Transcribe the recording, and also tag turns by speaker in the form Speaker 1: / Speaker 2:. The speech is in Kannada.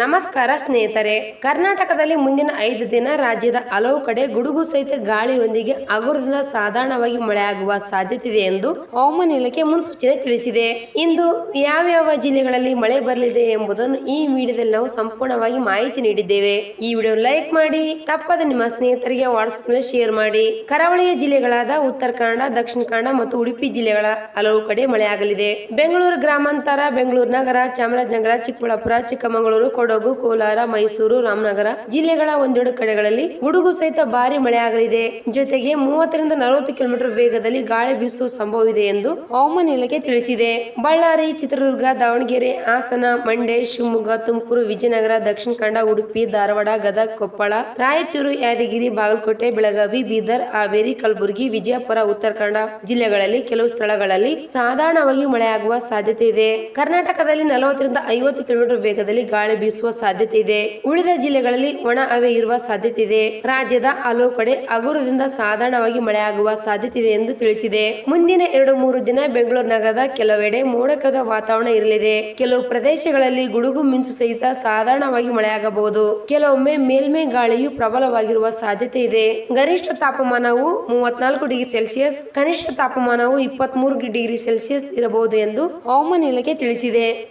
Speaker 1: ನಮಸ್ಕಾರ ಸ್ನೇಹಿತರೆ. ಕರ್ನಾಟಕದಲ್ಲಿ ಮುಂದಿನ ಐದು ದಿನ ರಾಜ್ಯದ ಹಲವು ಕಡೆ ಗುಡುಗು ಸಹಿತ ಗಾಳಿಯೊಂದಿಗೆ ಅಗುರದಿಂದ ಸಾಧಾರಣವಾಗಿ ಮಳೆಯಾಗುವ ಸಾಧ್ಯತೆ ಇದೆ ಎಂದು ಹವಾಮಾನ ಇಲಾಖೆ ಮುನ್ಸೂಚನೆ ತಿಳಿಸಿದೆ. ಇಂದು ಯಾವ್ಯಾವ ಜಿಲ್ಲೆಗಳಲ್ಲಿ ಮಳೆ ಬರಲಿದೆ ಎಂಬುದನ್ನು ಈ ವಿಡಿಯೋದಲ್ಲಿ ನಾವು ಸಂಪೂರ್ಣವಾಗಿ ಮಾಹಿತಿ ನೀಡಿದ್ದೇವೆ. ಈ ವಿಡಿಯೋ ಲೈಕ್ ಮಾಡಿ, ತಪ್ಪದ ನಿಮ್ಮ ಸ್ನೇಹಿತರಿಗೆ ವಾಟ್ಸ್ಆಪ್ನಲ್ಲಿ ಶೇರ್ ಮಾಡಿ. ಕರಾವಳಿಯ ಜಿಲ್ಲೆಗಳಾದ ಉತ್ತರ ಕನ್ನಡ, ದಕ್ಷಿಣ ಕನ್ನಡ ಮತ್ತು ಉಡುಪಿ ಜಿಲ್ಲೆಗಳ ಹಲವು ಕಡೆ ಮಳೆಯಾಗಲಿದೆ. ಬೆಂಗಳೂರು ಗ್ರಾಮಾಂತರ, ಬೆಂಗಳೂರು ನಗರ, ಚಾಮರಾಜನಗರ, ಚಿಕ್ಕಬಳ್ಳಾಪುರ, ಚಿಕ್ಕಮಗಳೂರು ಕೊಡಗು, ಕೋಲಾರ, ಮೈಸೂರು, ರಾಮನಗರ ಜಿಲ್ಲೆಗಳ ಒಂದೆರಡು ಕಡೆಗಳಲ್ಲಿ ಗುಡುಗು ಸಹಿತ ಭಾರಿ ಮಳೆಯಾಗಲಿದೆ. ಜೊತೆಗೆ ಮೂವತ್ತರಿಂದ ನಲವತ್ತು ಕಿಲೋಮೀಟರ್ ವೇಗದಲ್ಲಿ ಗಾಳಿ ಬೀಸುವ ಸಂಭವವಿದೆ ಎಂದು ಹವಾಮಾನ ಇಲಾಖೆ ತಿಳಿಸಿದೆ. ಬಳ್ಳಾರಿ, ಚಿತ್ರದುರ್ಗ, ದಾವಣಗೆರೆ, ಹಾಸನ, ಮಂಡ್ಯ, ಶಿವಮೊಗ್ಗ, ತುಮಕೂರು, ವಿಜಯನಗರ, ದಕ್ಷಿಣ ಕನ್ನಡ, ಉಡುಪಿ, ಧಾರವಾಡ, ಗದಗ, ಕೊಪ್ಪಳ, ರಾಯಚೂರು, ಯಾದಗಿರಿ, ಬಾಗಲಕೋಟೆ, ಬೆಳಗಾವಿ, ಬೀದರ್, ಹಾವೇರಿ, ಕಲಬುರಗಿ, ವಿಜಯಪುರ, ಉತ್ತರ ಕನ್ನಡ ಜಿಲ್ಲೆಗಳಲ್ಲಿ ಕೆಲವು ಸ್ಥಳಗಳಲ್ಲಿ ಸಾಧಾರಣವಾಗಿ ಮಳೆಯಾಗುವ ಸಾಧ್ಯತೆ ಇದೆ. ಕರ್ನಾಟಕದಲ್ಲಿ ನಲವತ್ತರಿಂದ ಐವತ್ತು ಕಿಲೋಮೀಟರ್ ವೇಗದಲ್ಲಿ ಗಾಳಿ ಬೀಸುವ ಸಾಧ್ಯತೆ ಇದೆ. ಉಳಿದ ಜಿಲ್ಲೆಗಳಲ್ಲಿ ಒಣ ಹವೆ ಇರುವ ಸಾಧ್ಯತೆ ಇದೆ. ರಾಜ್ಯದ ಹಲವು ಕಡೆ ಹಗುರದಿಂದ ಸಾಧಾರಣವಾಗಿ ಮಳೆಯಾಗುವ ಸಾಧ್ಯತೆ ಇದೆ ಎಂದು ತಿಳಿಸಿದೆ. ಮುಂದಿನ ಎರಡು ಮೂರು ದಿನ ಬೆಂಗಳೂರು ನಗರದ ಕೆಲವೆಡೆ ಮೋಡಕದ ವಾತಾವರಣ ಇರಲಿದೆ. ಕೆಲವು ಪ್ರದೇಶಗಳಲ್ಲಿ ಗುಡುಗು ಮಿಂಚು ಸಹಿತ ಸಾಧಾರಣವಾಗಿ ಮಳೆಯಾಗಬಹುದು. ಕೆಲವೊಮ್ಮೆ ಮೇಲ್ಮೈ ಗಾಳಿಯು ಪ್ರಬಲವಾಗಿರುವ ಸಾಧ್ಯತೆ ಇದೆ. ಗರಿಷ್ಠ ತಾಪಮಾನವು ಮೂವತ್ನಾಲ್ಕು ಡಿಗ್ರಿ ಸೆಲ್ಸಿಯಸ್, ಕನಿಷ್ಠ ತಾಪಮಾನವು ಇಪ್ಪತ್ಮೂರು ಡಿಗ್ರಿ ಸೆಲ್ಸಿಯಸ್ ಇರಬಹುದು ಎಂದು ಹವಾಮಾನ ಇಲಾಖೆ ತಿಳಿಸಿದೆ.